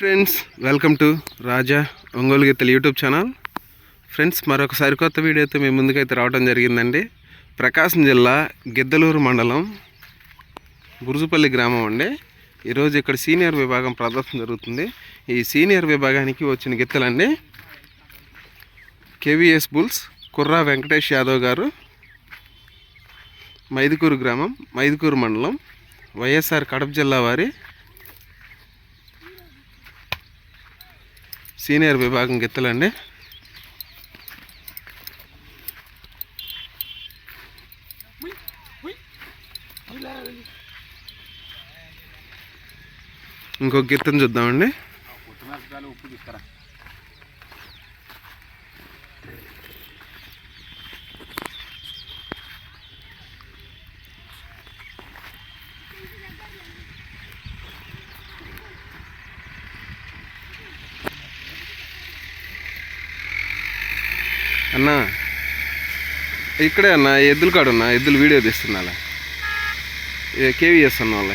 Friends welcome to Raja Ongole గీతలు YouTube channel friends మరొకసారి కొత్త వీడియోతో మేము ముందుకైతే రావడం జరిగిందండి. ప్రకాశం జిల్లా గిద్దలూరు మండలం బురుజుపల్లి గ్రామం అండి. ఈరోజు ఇక్కడ సీనియర్ విభాగం ప్రదర్శన జరుగుతుంది. ఈ సీనియర్ విభాగానికి వచ్చిన గిత్తలండి కేవీఎస్ బుల్స్ కుర్రా వెంకటేష్ యాదవ్ గారు మైదుకూరు గ్రామం మైదుకూరు మండలం వైఎస్ఆర్ కడప జిల్లా వారి సీనియర్ విభాగం గిత్తలండి. ఇంకొక గిత్తను చూద్దామండి. ఉప్పు తీసుకురా. అన్నా ఇక్కడే అన్న ఎద్దుల కాడ ఉన్నా ఎద్దులు వీడియో తీస్తున్నా కేవీఎస్ అన్న వాళ్ళ